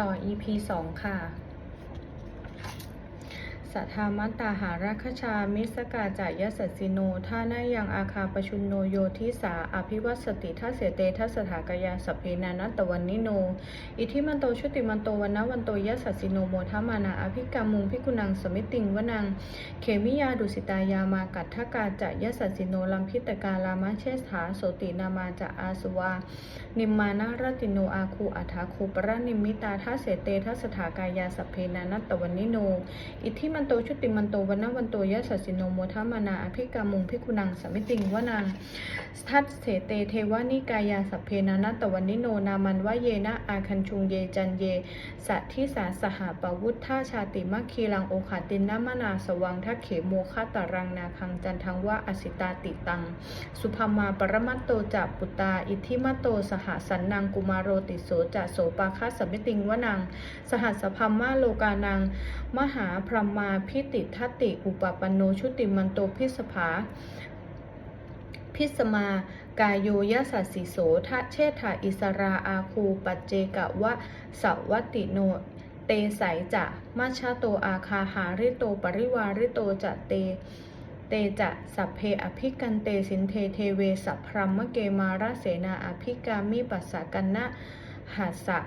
ต่อ EP 2 ค่ะ สัทธามัตตาหาราคชา มิสกาจายสัสสิโนท่านายังอาคาปชุนโนโยทิสา อภิวัสติทัเสเตทัสถากยาสพเพนานัตตวันนิโน อิทิมันโตชุติมันโตวันนะวันโตยสัสสิโนโมทามานาอภิกามุงพิกุนังสมิติงวนัง เขมิยาดุสิตายามากัตถกาจะยสัสสิโนลัมพิตกาลามะเชสถาโสตินามาจะอาสวา นิมมานารติโนอาคูอัฐาคูปรนิมิตาทัเสเตทัสถากายาสพเพนานัตตวันนิโน อิทิมันโตชุติมันโตวันนวันโตยะสัสิโนโมทมานาอภิกามุงพิคุนังสมิติงวนังทัตเสเตเทวานิกายาสัพเพนานัตวันนิโนนามันวะเยนะอาคันชุงเยจันเยสัทธิสาสหาปวุฒ่าชาติมัคคีลังโอขาตินนามนาสวังทักเขโมคาตารังนาคังจันทังวะอสิตาติตัง สุภามาปรมัตโตจะปุตตาอิทิมัตโตสหสันนังกุมารโรติโสจะโสปาคัสสมิติงวนัง สหัสพัมมาโลกานัง มหาพรหมาพิติทัตติอุปปันโนชุติมันโตพิสภาพิสมากายโยยสัสสิโสทะเชษฐาอิสราอาคูปัจเจกะวะสวัตติโนเตไสจะมัชาโตอาคาหาริโตปริวาริโตจะเต เตจะสัพเพอภิกันเตสินเทเทเวสัพพรมเกมาราเสนาอภิกามิปัสสะกันนะหัสสะ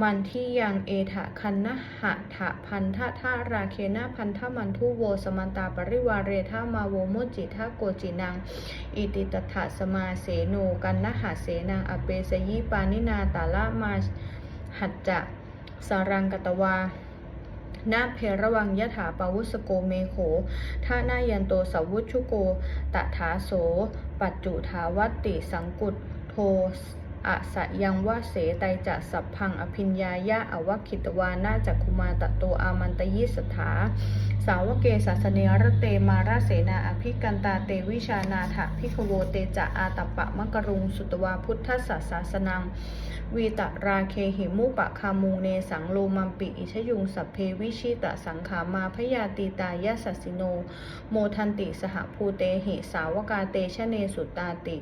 มันที่ยังเอถะคันนะหะถะพันทะท่าราเคนะพันทะมันทุโวสมันตาปริวาเรทามาโวโมจิทะโกจินัง อิติตถะสมาเสโนกันนะหะเสนังอเปสยิปานินาตาละมาหัจจะสารังกตวานาเพระวังยะถาปาวุสโกเมโขท่านายันโตสาวุชุโก ตถาโส ปัจจุทาวัตติสังกุตโท อะสะยังวะเสไตจะสัพพังอภิญญายะอวคิตวานาจักคุมาตะโตอามันตยิสถา สาวเกศาสเนรเตมาราเสนาอภิกันตาเตวิชานาถะพิคโวเตจะอาตปะมะกรุง สุตวาพุทธศาสสนัง วีตราเคหิมุปะคามุงเนสังโลมัมปิอิชยุงสัพเพวิชิตะสังขามาพยาตีตายะสัสสิโน โมทันติสหภูเตหิสาวกาเตชะเนสุตาติ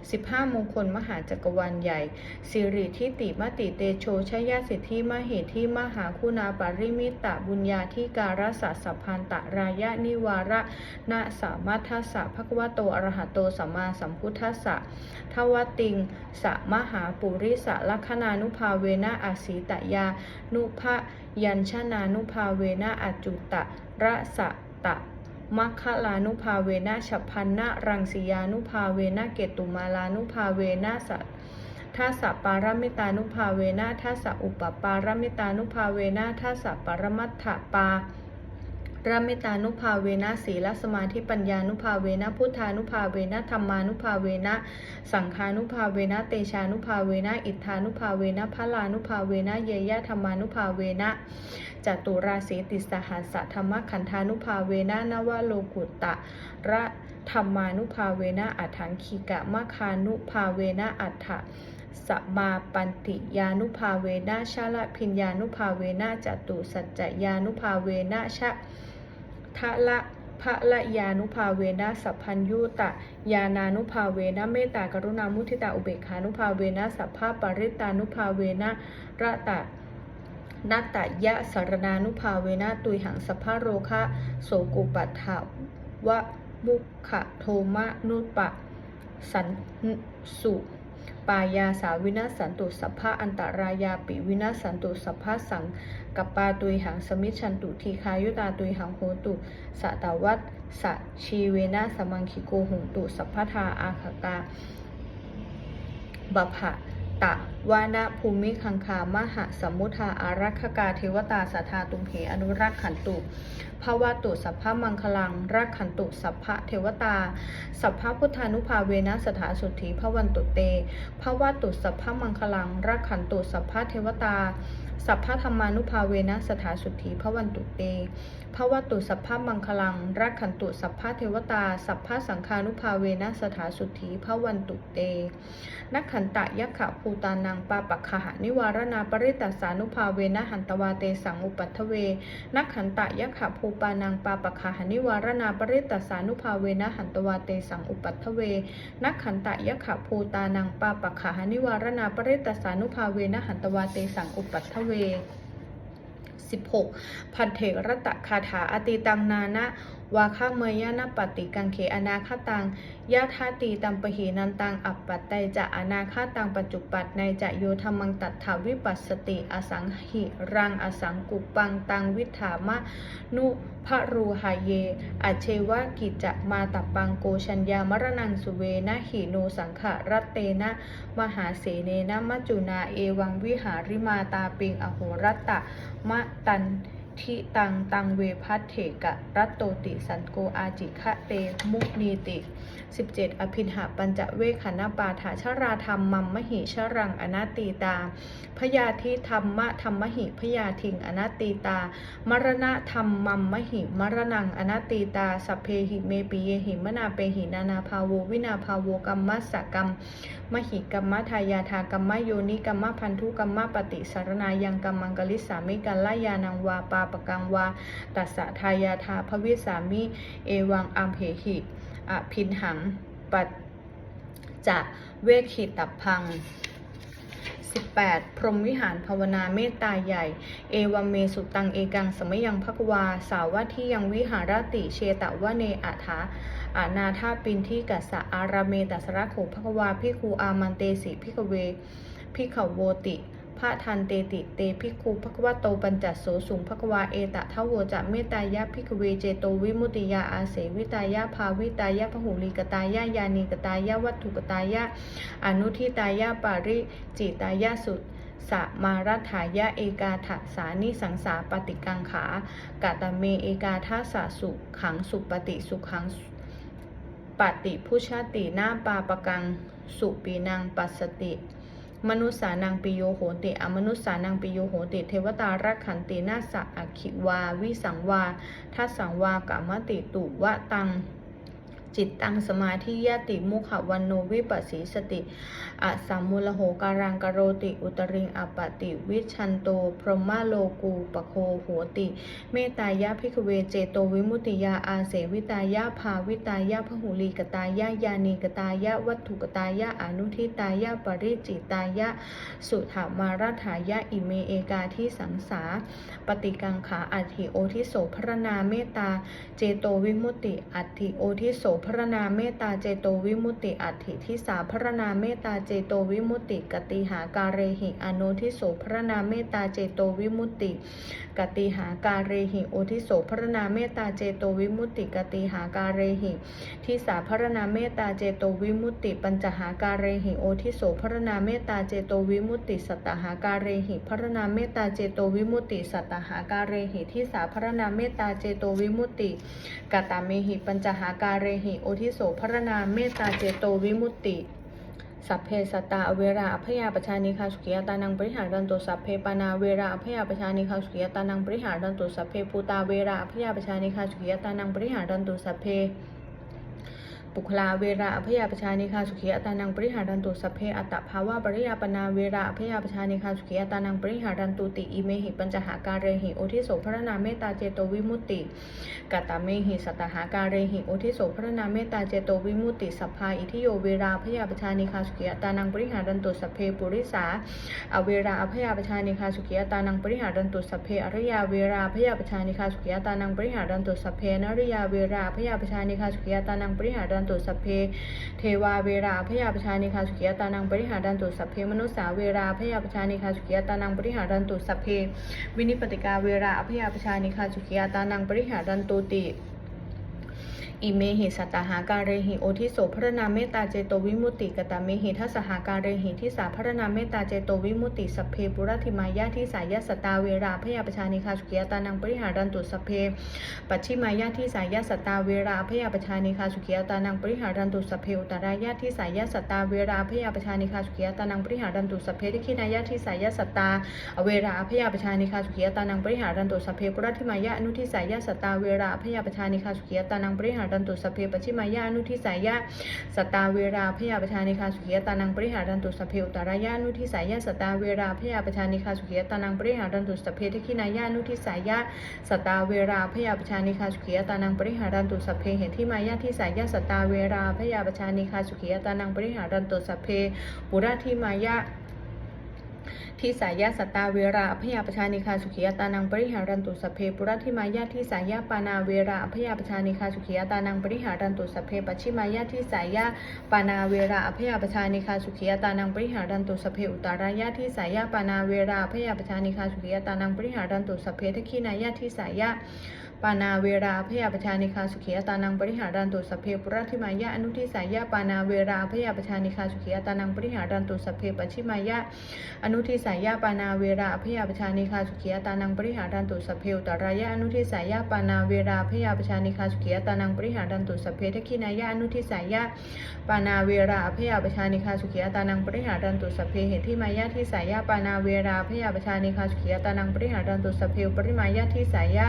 15มงคลมหาจักรวาลใหญ่สิริทิติมติเตโชชยสิทธิมเหตุที่มหาคุณาปาริมิตะบุญญาที่การสสสัพพันตะรายะนิวาระนะสามัทธัสสะภควโตอรหะโตสัมมาสัมพุทธัสสะทวติงสะมหาปุริสะลัคนานุภาเวนะอาสีตยานุภะยัญชนานุภาเวนะอจุตะระสะตะมัคคลานุภาเวนะฉัพพันนะรังสียานุภาเวนะเกตุมาลานุภาเวนะสัททัสสะปารมิตานุภาเวนะทัสสะอุปปารมิตานุภาเวนะทัสสะปรมัตถปา รมิตานุภาเวนะศีลสมาธิปัญญานุภาเวนะพุทธานุภาเวนะธรรมานุภาเวนะสังฆานุภาเวนะเตชานุภาเวนะอิทธานุภาเวนะพลานุภาเวนะเยยะธรรมานุภาเวนะจตุราสีติสหัสสะธรรมขันธานุภาเวนะนวโลกุตตะระธรรมานุภาเวนะอัฏฐังคีกะมะคานุภาเวนะอัฏฐะสมาปันติยานุภาเวนะชาละพิญญานุภาเวนะจตุสัจจยานุภาเวนะชะ ทะละพระละยานุภาเวนะสัพพัญยุตะยานานุภาเวนะเมตตากรุณามุทิตาอุเบกขานุภาเวนะสัพพะปริตานุภาเวนะระตะนัตตยะสารนานุภาเวนะตุยหังสภาโรคะโสกุปัฏฐาวะมุขะโทมะนุปะสันสุ ปายาสาวินาสันตุสัพพะอันตรายาปิวินาสันตุสัพพะสังกัปปาตุยหังสมิชันตุทีคายุตาตุยหังโหตุสะตาวัตสะชีเวนะสมังคิโกหุงตุสัพพทาอาคตาบพะ ตะวานะภูมิคังคามหะสมุทาอารักขกาเทวตาสาธาตุมเหอนุรักขันตุภาวะตุสัพพะมังคลัง รักขันตุสัพพะเทวตา สัพพะพุทธานุภาเวนะสถาสุทธิพวันตุเตภาวะตุสัพพะมังคลัง รักขันตุสัพพะเทวตา สัพพะธรรมานุภาเวนะสถาสุทธิภวันตุเตภาวะตุสัพพะมังคลัง รักขันตุสัพพะเทวตา สัพพะสังฆานุภาเวนะสถาสุทธิภวันตุเต นักขันตะยักขะภูตานังปาปักขหานิวารณาปริตัสสานุภาเวนะหันตวาเตสังอุปัทเว นักขันตะยักขะภูปานังปาปักขหานิวารณาปริตัสสานุภาเวนะหันตวาเตสังอุปัทเว นักขันตะยักขะภูตานังปาปักขหานิวารณาปริตัสานุภาเวนะหันตวาเตสังอุปัทเวเว 16 พันเถรตะคาถาอติตังนานะวาคาเมยยะนะปฏิกังเขอนาคตังยะธาตีตัมปหีนันตังอัปปัตไตจะอนาคตังปัจจุปัตในจะโยธรรมังตัทธาวิปัสสติอสังหิรังอสังกุปังตังวิถามะนุภรูหายเย อเชวะกิจจะมาตับปังโกชัญญามรณังสุเวนะหิโนสังขะรัตเตนะ มหาเสเนนะมัจจุนาเอวังวิหาริมาตาปิงอโหรัตตะมะตัน ทิตังตังเวพัทเถกะรัตโตติสันโกอาจิคะเตมุนีติ 17 อภินหาปัญจเวขณปาถาชราธรรมมัมมหิชรังอนาตีตา พยาธิธรรมะธรรมหิพยาทิงอนาตีตา มรณะธรรมมัมมหิมรณังอนาตีตา สัพเพหิเมปิเยหิมนาเปหินานาภาโววินาภาโวกัมมัสสกรรมมหิกัมมะทายาทากัมมะโยนิกัมมะพันธุกัมมะปฏิสารนายังกัมมังกลิสามิกัลลายานังวาปาปกังวาตัสสะทายาทาภวิสามิ เอวังอัมเพหิ อภินหังปัจจะเวคิตับพัง 18 พรหมวิหารภาวนาเมตตาใหญ่ เอวเมสุตังเอกังสมยังภควา สาวที่ยังวิหารติเชตะวะเนอัฐาอานาธาปินที่กัสสะอาราเมตัสระโขภควาพิคูอามันเตสิพิกเวพิขโวติ พระทันเตติเตพิกคูภควโตปัญจโสสุงภควาเอตะทะโวจะเมตายะพิกเวเจโตวิมุติยาอาเสวิตายะภาวิตายะพหุลีกตายะยานีกตายะวัตถุกตายะอนุทิตายะปาริจิตายะสุสมารัฐายะเอกาถสานิสังสาปฏิกังขากาตเมเอกาทัสสะสุขังสุปฏิสุขังปฏิพุชาตินาปาปกังสุปีนังปัสติ มนุษสานังปิโยโหติ อมนุษสานังปิโยโหติ เทวตารักขันตินาสะอคิวา วิสังวาทัสสังวากามติตุวะตัง จิตตังสมาธิยติมุขวันโนวิปัสสีสติอะสัมมุลโหการังกโรติ อุตริงอปติวิชันโต พรหมโลกูปโคโหติ เมตายะพิกเวเจโตวิมุติยาอาเสวิตายะภาวิตายะพหุลีกตายะยานีกตายะวัตถุกตายะอนุทิตายะปริจิตายะ สุถามารัฐายะอิเมเอกาที่สังสา ปฏิกังขาอัติโอทิโสพรณาเมตตา เจโตวิมุติอัติโอทิโสพพระณาเมตตาเจโตวิมุตติอัตถิทิสาพระณาเมตตาเจโตวิมุตติกติหาการเรหิอโนทิโสพระณาเมตตาเจโตวิมุตติกติหาการเรหิโอทิโสพระณาเมตตาเจโตวิมุตติกติหาการเรหิทิสาพระณาเมตตาเจโตวิมุตติ ปัญจหาการเรหิโอทิโสพระณาเมตตาเจโตวิมุตติ สัตหาการเรหิพระณาเมตตาเจโตวิมุตติ สัตหาการเรหิทิสาพระณาเมตตาเจโตวิมุตติกตาเมหิปัญจหาการเรหิโอทิโสพรณาเมตตาเจโตวิมุตติ สัพเพสตตาเวราอภยาปชานิคาสุขิยตานังปริหารันตุสัพเพปานาเวราอภยาปชานิคาสุขิยตานังปริหารันตุสัพเพปูตาเวราอภยาปชานิคาสุขิยตานังปริหารันตุสัพเพ ปุคลาเวราอภยาปชานิคาสุขีอัตานังปริหารันตุสัพเพอัตตภาวะปริยาปนาเวราอภยาปชานิคาสุขีอัตานังปริหารันตุติอิเมหิปัญจหาการเรหิโอทิโสพระนาเมตตาเจโตวิมุตติกัตตาเมหิสัตหาการเรหิโอทิโสพระนาเมตตาเจโตวิมุตติสัพพาอิทิโยเวราอภยาปชานิคาสุขีอัตานังปริหารันตุสัพเพปุริสาอเวราอภยาปชานิคาสุขีอัตานังปริหารันตุสัพเพอริยาเวราอภยาปชานิคาสุขีอัตานังปริหารันตุสัพเพนริยาเวราอภยาปชานิคาสุขีอัตานังปริหารันตุสัพเพ เทวาเวราพยาปชานิคาสุขียตานังปริหารันตุสัพเพมนุสสาเวราพยาปชานิคาสุขียตานังปริหารันตุสัพเพ วินิปติกาเวราพยาปชานิคาสุขียตานังปริหารันตุติ อิเมหิสัตตหาการเรหิโอทิโสพระนามเมตตาเจโตวิมุติกตเมหิทัสหาการเรหิทิสาพระนามเมตตาเจโตวิมุติสัพเพปุรธิมายาทิสายาสตาเวราพยาปชานิคาสุขียตานังปริหารันตุสัพเพปัจฉิมายาทิสายาสตาเวราพยาปชานิคาสุขียตานังปริหารันตุสัพเพอุตรายาทิสายาสตาเวราพยาปชานิคาสุขียตานังปริหารันตุสัพเพทิขินายาทิสายาสตาเวราพยาปชานิคาสุขียตานังปริหารันตุสัพเพปุรธิมายาอนุทิสายาสตาเวราพยาปชานิคาสุขียตานังปริหารนตุสัพเพปชิมายานุทิสายาสตาเวราพยาปชานิคาสุขียตานังปริหารันตุสัพเพอุตรายานุทิสายาสตาเวราพยาปชานิคาสุขียตานังปริหารันตุสัพเพทิขินายานุทิสายาสตาเวราพยาปชานิคาสุขียตานังปริหารันตุสัพเพเหตุที่มายาทิสายาสตาเวราพยาปชานิคาสุขียตานังปริหารันตุสัพเพปุระทิมายา ทิสายาสตาเวราอภยาปชานิคาสุขียตานังปริหารันตุสพเพปุระทิมายาทิสายาปานาเวราอภยาปชานิคาสุขียตานังปริหารันตุสพเพปัชิมายาทิสายาปานาเวราอภยาปชานิคาสุขียตานังปริหารันตุสพเพอุตารายาทิสายาปานาเวราอภยาปชานิคาสุขียตานังปริหารันตุสพเพทักขีนายาทิสายา ปานาเวราพยาปชานิคาสุขียตานังปริหารันตุสัพเพปุระทิมายะอนุทิสายะปานาเวราพยาปชานิคาสุขียตานังปริหารันตุสัพเพปัจฉิมายะอนุทิสายะปานาเวราพยาปชานิคาสุขียตานังปริหารันตุสัพเพอุตรายะอนุทิสายะปานาเวราพยาปชานิคาสุขียตานังปริหารันตุสัพเพทักขินายะอนุทิสายะปานาเวราพยาปชานิคาสุขียตานังปริหารันตุสัพเพเหติมายะทิสายะปานาเวราพยาปชานิคาสุขียตานังปริหารันตุสัพเพอุปริมายะทิสายะ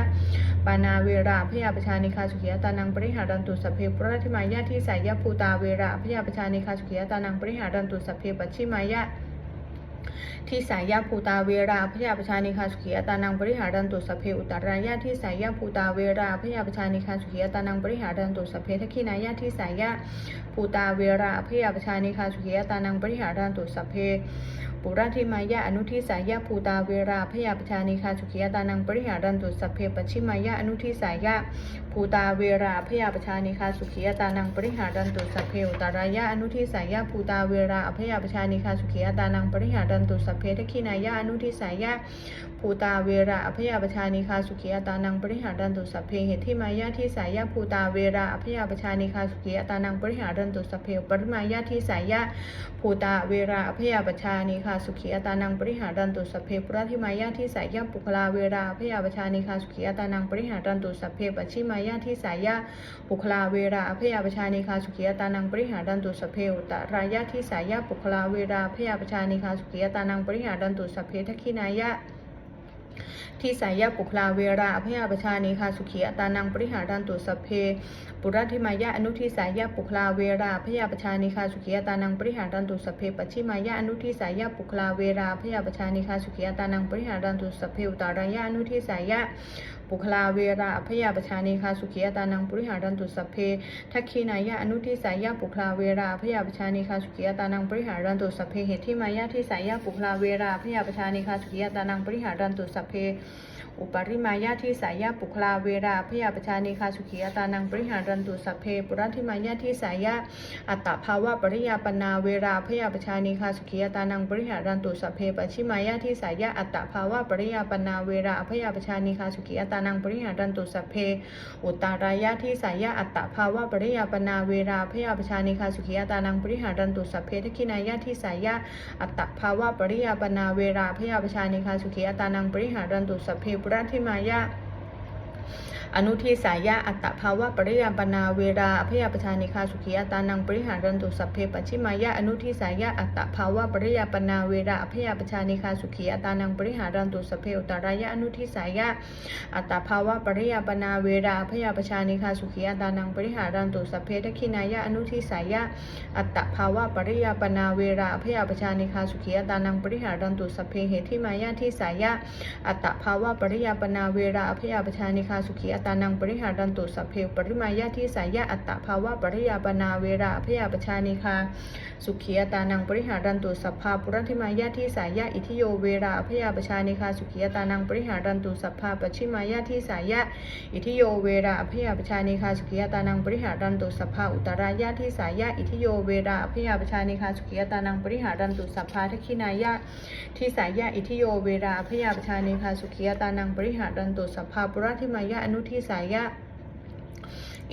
ปานาเวราพยาปชานิคาสุขียตานังปริหารันตุสัพเพประทิมายะที่สายะภูตาเวราพยาปชานิคาสุขียตานังปริหารันตุสัพเพปัจฉิมายะที่สายะภูตาเวราพยาปชานิคาสุขียตานังปริหารันตุสัพเพอุตรายะที่สายะภูตาเวราพยาปชานิคาสุขียตานังปริหารันตุสัพเพทักขินายะที่สายะภูตาเวราพยาปชานิคาสุขียตานังปริหารันตุสัพเพ ปุราธิมายะอนุทิสายะภูตาเวราพยาปชานิคาสุขียตานังปริหารันตุสัพเพปชิมายะอนุทิสายะ ภูตาเวราพยาปชานิคาสุขียตานังปริหารันตุสัพเพอุตารายะอนุทิสายะภูตาเวราอพยาปชานิคาสุขียตานังปริหารันตุสัพเพทักขินายะอนุทิสายะภูตาเวราอพยาปชานิคาสุขียตานังปริหารันตุสัพเพเหตุที่มายะที่สายะภูตาเวราพยาปชานิคาสุขียตานังปริหารันตุสัพเพปริมายะที่สายะภูตาเวราอภยาปชานิคาสุขียตานังปริหารันตุสัพเพปุระทิมายาที่สายะปุคลาเวราอภยาปชานิคาสุขียตานังปริหารันตุสัพเพปัจฉิมายาที่สายะปุคลาเวราอภยาปชานิคาสุขียตานังปริหารันตุสเพอุตรายะที่สายะปุคลาเวราอภยาปชานิคาสุขียตานังปริหารันตุสเพทักขินายะที่สายะปุคลาเวราอภยาปชานิคาสุขียตานังปริหารันตุสเพปุระทิมายะอนุทิสายะปุคลาเวราพยาปชานิคาสุขียตานังปริหารันตุสเพปัจฉิมายะอนุทิสายะปุคลาเวราพยาปชานิคาสุขียตานังปริหารันตุสเพอุตารายะอนุทิสายะ ปุคลาเวราพยาปชานิคาสุขียตานังปริหารันตุสัพเพทักขีนายะอนุทิสายะปุคลาเวราพยาปชานิคาสุขียตานังปริหารันตุสัพเพเหตุที่มายะที่สายะปุคลาเวราพยาปชานิคาสุขียตานังปริหารันตุสัพเพ อุปริมายาที่สายะปุคลาเวราพยาปชานิคาสุขียตานังปริหารันตุสัพเพปุรัติมายาที่สายะอัตตภาวะปริยาปนาเวราพยาปชานิคาสุขียตานังปริหารันตุสัพเพปัจฉิมายาที่สายะอัตตภาวะปริยาปนาเวราพยาปชานิคาสุขียตานังปริหารันตุสัพเพอุตตารายะที่สายะอัตตภาวะปริยาปนาเวราพยาปชานิคาสุขียตานังปริหารันตุสัพเพทักขินายะที่สายะอัตตภาวะปริยาปนาเวราพยาปชานิคาสุขียตานังปริหารันตุสัพเพปุรัติมายะ อนุทิสายะอัตตภาวะปริยาปนาเวราอภยาปชานิคาสุขียตานังปริหารันตุสัพเพปัจฉิมายะอนุทิสายะอัตตภาวะปริยาปนาเวราอภยาปชานิคาสุขียตานังปริหารันตุสัพเพอุตารายะอนุทิสายะอัตตภาวะปริยาปนาเวราอภยาปชานิคาสุขียตานังปริหารันตุสัพเพทักขินายะอนุทิสายะอัตตภาวะปริยาปนาเวราอภยาปชานิคาสุขียตานังปริหารันตุสัพเพเหตุที่มายะที่สายะอัตตภาวะปริยาปนาเวราอภยาปชานิคาสุขีอัตตานังปริหารันตุสัพเพปริมายะที่สายะอัตตภาวะปริยาปนาเวราอภยาปชานิคา สุขีอัตานังปริหารันตุสัพพาปุรัติมายะที่สายะอิทิโยเวราอภยาปชานิคาสุขีอัตานังปริหารันตุสัพพาปัจฉิมายะที่สายะอิทิโยเวราอภยาปชานิคาสุขีอัตานังปริหารันตุสัพพาอุตรายะที่สายะอิทิโยเวราอภยาปชานิคาสุขีอัตานังปริหารันตุสัพพาทักขินายะที่สายะอิทิโยเวราพยาปชานิคาสุขียตานังปริหารันตุสัพพาปุระทิมายะอนุทิสายะ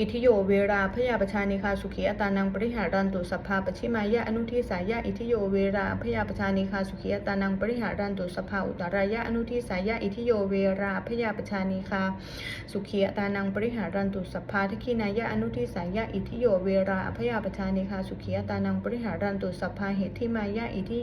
อิทิโยเวราพยาปชานิคาสุขีอตานังปริหารันตุสัพพาปชิมายะอนุทิสายะอิทิโยเวราพยาปชานิคาสุขีอตานังปริหารันตุสัพพาอุตรายะอนุทิสายะอิทิโยเวราพยาปชานิคาสุขีอตานังปริหารันตุสัพพาทักขินายะอนุทิสายะอิทิโยเวราพยาปชานิคาสุขีอตานังปริหารันตุสัพพาเหตุที่มายะอิทิ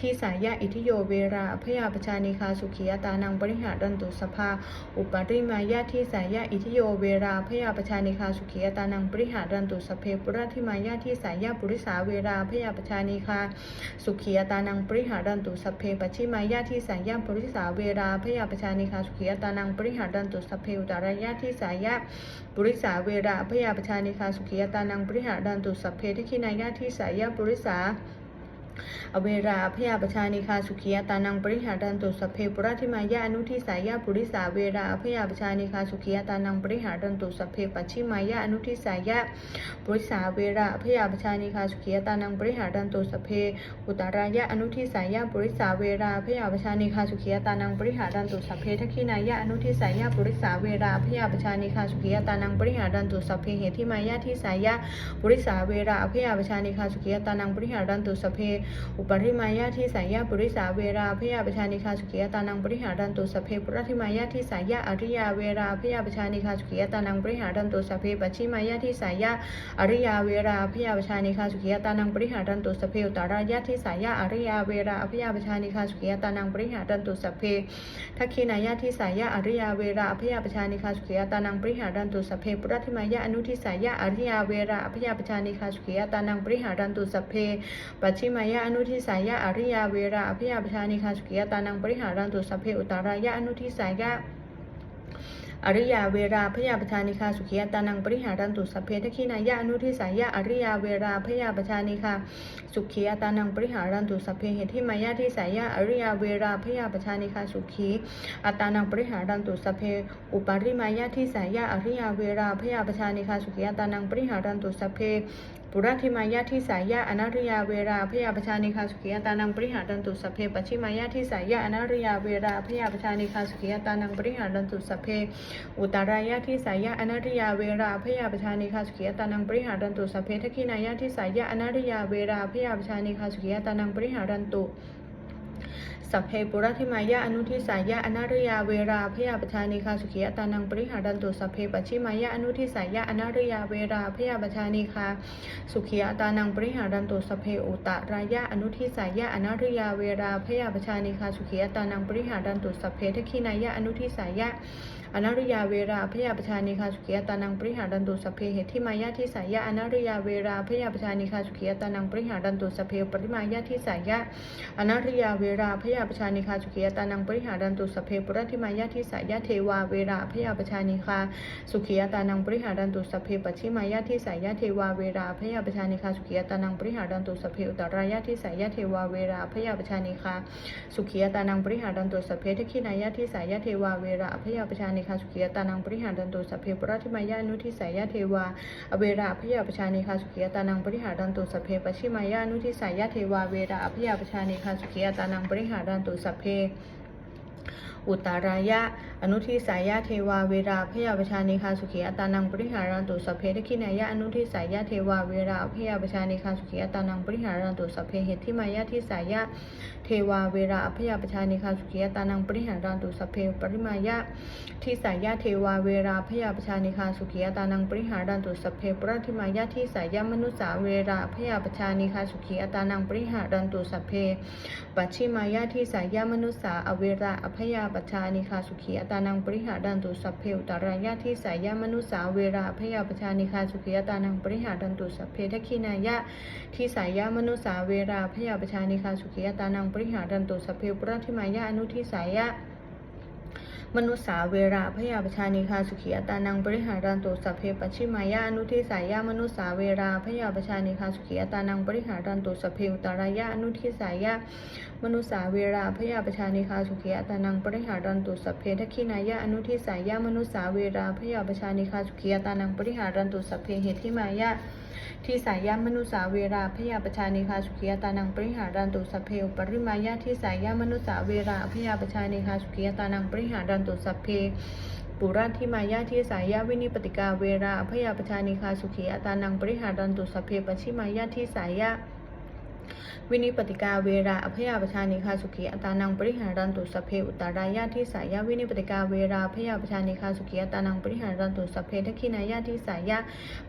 ที่สายะอิทิโยเวราพยาปชานิคาสุขีอตานังปริหารันตุสัพพาอุปริมายะที่สายะอิทิโยเวราพยาปชานิคาสุขีอัตานังปริหารันตุสเพปุระทิมายาที่สายาปุริสาเวราพยาปชานิคาสุขียตานังปริหารันตุสเพปัจฉิมายาที่สายาปุริสาเวราพยาปชานิคาสุขียตานังปริหารันตุสเพอุตารายาที่สายาปุริสาเวราพยาปชานิคาสุขียตานังปริหารันตุสเพทิคินายาที่สายาปุริสา อเวราอภยาปชานิคาสุขียตานังปริหารันตุสัพเพปุระธิมายะอนุทิสายะปุริสาเวราอภยาปชานิคาสุขียตานังปริหารันตุสัพเพปัจฉิมายะอนุทิสายะปุริสาเวราอภยาปชานิคาสุขียตานังปริหารันตุสัพเพอุตารายะอนุทิสายะปุริสาเวราอภยาปชานิคาสุขียตานังปริหารันตุสัพเพทักขินายะอนุทิสายะปุริสาเวราอภยาปชานิคาสุขียตานังปริหารันตุสัพเพเหติมายะทิสายะปุริสาเวราอภยาปชานิคาสุขียตานังปริหารันตุสัพเพอุปริมายาที่สายาปุริสาเวราพยาปชานิคาสุขียตานังปริหารันตุสเพปุรธิมายาที่สายาอริยาเวราพยาปชานิคาสุขียตานังปริหารันตุสเพปัจฉิมายาที่สายาอริยาเวราพยาปชานิคาสุขียตานังปริหารันตุสเพอุตารายาที่สายาอริยาเวราพยาปชานิคาสุขียตานังปริหารันตุสเพทักขินายาที่สายาอริยาเวราพยาปชานิคาสุขียตานังปริหารันตุสเพปุรธิมายาอนุทิสายาอริยาเวราพยาปชานิคาสุขียตานังปริหารันตุสพเพปัจฉิมายะอนุทิสายะอริยาเวราอภิยาปชานิคาสุกิยตานังปริหารันตุสัพเพอุตารายะอนุทิสายะอริยาเวราพยาปชานิคาสุขียตานังปริหารันตุสัพเพทคินายะอนุทิสายะอริยาเวราพยาปชานิคาสุขียตานังปริหารันตุสัพเพเหติมายะทิสายะอริยาเวราพยาปชานิคาสุขีอัตานังปริหารันตุสัพเพอุปาริมายะทิสายะอริยาเวราพยาปชานิคาสุขียตานังปริหารันตุสัพเพ ปุรัติมายาที่สายะอนาริยาเวราพยาปชานิคาสุขียตานังปริหารันตุสัพเพปัจฉิมายาที่สายะอนาริยาเวราพยาปชานิคาสุขียตานังปริหารันตุสัพเพอุตารายาที่สายะอนาริยาเวราพยาปชานิคาสุขียตานังปริหารันตุสัพเพทักขินายาที่สายะอนาริยาเวราพยาปชานิคาสุขียตานังปริหารันตุ สัพเพปุระธิมายะอนุทิสายะอนาริยาเวราพยาปชานิคาสุขียตานังปริหารันตุสัพเพปัชิมายะอนุทิสายะอนาริยาเวราพยาปชานิคาสุขียตานังปริหารันตุสัพเพอุตรายะอนุทิสายะอนาริยาเวราพยาปชานิคาสุขียตานังปริหารันตุสัพเพทักขินายะอนุทิสายะ อนาริยาเวราพยาปชานิคาสุขียตานังปริหารันตุสเพเหติมายะที่สายะอนาริยาเวราพยาปชานิคาสุขียตานังปริหารันตุสัพเพปริมายะที่สายะอนาริยาเวราพยาปชานิคาสุขียตานังปริหารันตุสัพเพปุรธิมายะที่สายะเทวาเวราพยาปชานิคาสุขียตานังปริหารันตุสัพเพปัจฉิมายะที่สายะเทวาเวราพยาปชานิคาสุขียตานังปริหารันตุสัพเพอุตรายะที่สายะเทวาเวราพยาปชานิคาสุขียตานังปริหารันตุสัพเพทขินายะที่สายะเทวาเวราพยาปชานิคาสุขียตานังปริหารันตุสัพเพปรัติมายานุทิสายาเทวา อเวราพยาปชานิคาสุขียตานังปริหารันตุสัพเพปชิมายานุทิสายาเทวา เวราพยาปชานิคาสุขียตานังปริหารันตุสัพเพอุตารายะอนุทิสายะเทวาเวราพยาประชานิคาสุขีอัตานังปริหารันตุสัพเพทคินายะอนุทิสายะเทวาเวราพยาประชานิคาสุขีอัตานังปริหารันตุสัพเพเหติมายะทิสายะเทวาเวราพยาประชานิคาสุขีอัตานังปริหารันตุสัพเพปริมายะทิสายะเทวาเวราพยาประชานิคาสุขีอัตานังปริหารันตุสัพเพปรติมายะทิสายะมนุสาเวราพยาประชานิคาสุขีอัตานังปริหารันตุสัพเพปัจฉิมายะที่สายามนุสาอเวราอภยาประชานิคาสุขีอัตานังปริหาดันตุสัพเพอุตารายะที่สายามนุสาเวราพยาปชานิคาสุขียตานังปริหาดันตุสัพเพทักขินายะที่สายามนุสาเวราพยาปชานิคาสุขียตานังปริหาดันตุสัพเพปุรธิมายะอนุที่สายยะ มนุษสาเวราพยาปชานิคาสุขีอัตานังปริหารันตุสัพเพปัจฉิมายะอนุทิสายะมนุษสาเวราพยาปชานิคาสุขีอัตานังปริหารันตุสัพเพอุตารายะอนุทิสายะมนุษสาเวราพยาปชานิคาสุขีอัตานังปริหารันตุสัพเพทักขินายะอนุทิสายะมนุษสาเวราพยาปชานิคาสุขีอัตานังปริหารันตุสัพเพเหติมายะ ที่สายามนุสาเวราพยาปชานิคาสุขียตานังปริหารันตุสัพเพอุปริมายะที่สายามนุสาเวราพยาปชานิคาสุขียตานังปริหารันตุสัพเพปุราธิมายาที่สายาวินิปติกาเวราพยาปชานิคาสุขียตานังปริหารันตุสัพเพปชิมายาที่สายา วินิปติกาเวราอภยาปชานิคาสุขีอัตานังปริหารันตุสเพอุตารายาที่สายาวินิปติกาเวราอภยาปชานิคาสุขีอัตานังปริหารันตุสเพทักขินายาที่สายา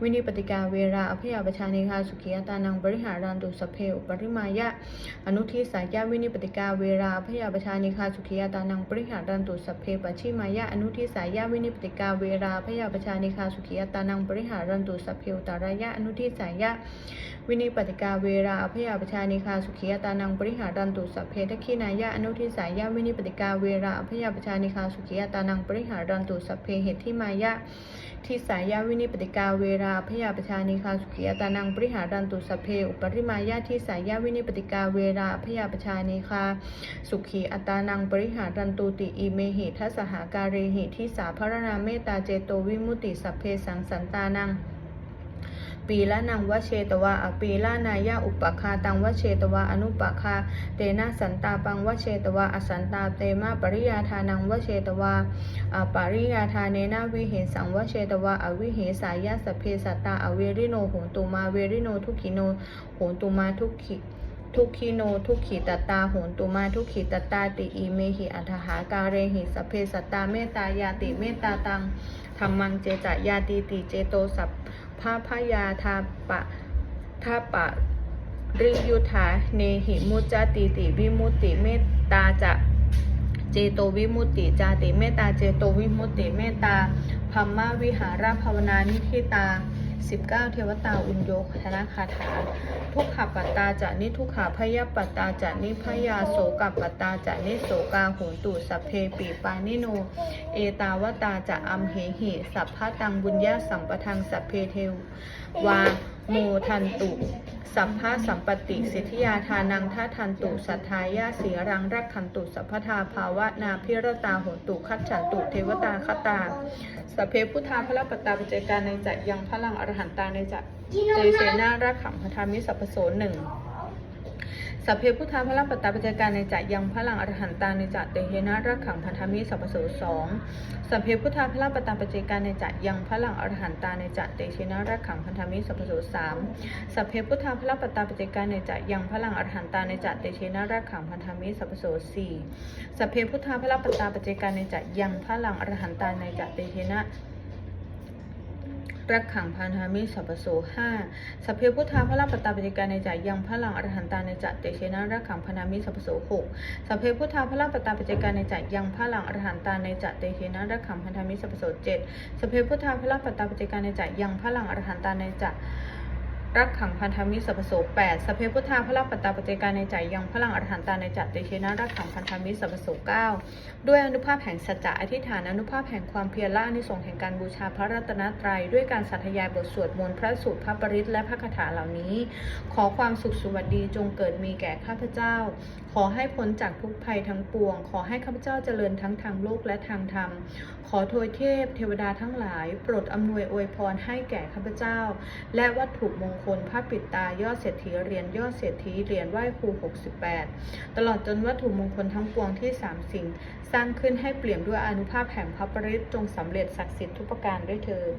วินิปติกาเวราอภยาปชานิคาสุขีอัตานังปริหารันตุสเพอุปริมายะอนุทิสายาวินิปติกาเวราอภยาปชานิคาสุขีอัตานังปริหารันตุสเพปัจฉิมายะอนุทิสายาวินิปติกาเวราอภยาปชานิคาสุขีอัตานังปริหารันตุสเพอุตารายะอนุทิสายา วินิปติกาเวราอภยาปชานิคาสุขียตานังปริหารันตุสัพเพทคขีนายะอนุทิสายะวินิปติกาเวราอภยาปชานิคาสุขียตานังปริหารันตุสัพเพเหตุที่มายะทิสายาวินิปติกาเวราพยาปชานิคาสุขียตานังปริหารันตุสพเพอุปริมายาทิสายาวินิปติกาเวราพยาปชานิคาสุขีอัตานังปริหารันตุติอิเมหิทัสหาการเรหิทิสาพรณาเมตตาเจโตวิมุตติสัพเพสังสันตานัง ปีละนังวเชตวาอปีละนายาอุปคาตังวเชตวาอนุปคาเตนะสันตาปังวเชตวาอสันตาเตมาปริยาทานังวเชตวาอปริยาทาเนนะวิเหสังวเชตวาอวิเหสายาสเพสัตตาอเวริโนโหนตุมาเวริโนทุกขิโนโหนตุมาทุกขิทุกขิโนทุกขิตตาโหนตุมาทุกขิตตาติอีเมหิอัฏหาการเรหิสเพสัตตาเมตตายาติเมตตาตังธรรมังเจจะยาติติเจโตสัพ พระพยาทาปะทาปะริยุทธาเนหิมุจจติติวิมุตติเมตตาจะเจโตวิมุตติจาติเมตตาเจโตวิมุตติเมตตาพัมมาวิหาราภาวนานิทิตา 19 เทวตาอุญโยธนาคาถา ทุกขปัตตาจะนิทุกขาพยาปัตตาจะนิพยาโสกับปัตตาจะนิโสกาโหนตุสัพเพปีปานิโน เอตาวตาจะอัมเหหิสัพพะตังบุญญาสัมปทังสัพเพเทววาโมทันตุสัพพะสัมปติสิทธิยาทานังท่าทันตุสัทธายาสีรังรักขันตุสัพพทาภาวะนาพิรตาโหตุคัจฉันตุเทวตาคตาสัพเพพุทธาพระปตตาปัจเจกาในจักยังพลังอรหันตาในจัก เตเสนารักขังพธามิสัพโสหนึ่งสัพเพพุทธาพระปตาปัจจการในจะยังพลังอรหันตาในจะเตเฮนะรักขังพันธมิสัพโสสองสัพเพพุทธาพระปตาปัจจการในจะยังพลังอรหันตาในจะเตเชนะรักขังพันธมิสัพโสสามสัพเพพุทธาพระปตาปัจจการในจะยังพลังอรหันตาในจะเตเชนะรักขังพันธมิสัพโสสี่สัพเพพุทธาพระปตาปัจจการในจะยังพลังอรหันตาในจะเตเชนะ รักขังพันธามิสัพโสห้าสัพเพพุทธาพระราปตาปฏิการในจ่ายยังพระหลังอรหันตาในจัตเตเชนะรักขังพันธามิสัพโสหกสัพเพพุทธาพระราปตาปฏิการในจ่ายยังพระหลังอรหันตาในจัตเตเชนะรักขังพันธามิสัพโสเจ็ดสัพเพพุทธาพระราปตาปฏิการในจ่ายยังพระหลังอรหันตาในจั รักขังพันธมิตรสัพโสแปดสเพพุทธาพระราปตตาปฏิการในใจยังพลังอรหันตาในจัตเตเชนะรักขังพันธมิตรสัพโสเก้าด้วยอนุภาพแห่งสัจจะอธิษฐานอนุภาพแห่งความเพียรละอนิสงส์แห่งการบูชาพระรัตนตรัยด้วยการสัทยายบทสวดมนต์พระสูตรพระปริตและพระคาถาเหล่านี้ ขอความสุขสวัสดีจงเกิดมีแก่ข้าพเจ้า อให้พ้นจากทุกภัยทั้งปวง ขอให้ข้าพเจ้าเจริญทั้งทางโลกและทางธรรม ขอโทยเทพ เทวดาทั้งหลาย โปรดอำนวยอวยพรให้แก่ข้าพเจ้า และวัตถุมงคลพระปิดตายอดเศรษฐีเหรียญยอดเศรษฐีเหรียญไหว้ครู 68 ตลอดจนวัตถุมงคลทั้งปวงที่สามสิ่ง สร้างขึ้นให้เปลี่ยมด้วยอนุภาพแห่งพระปริตจงสำเร็จศักดิ์สิทธิ์ทุกประการด้วยเถิด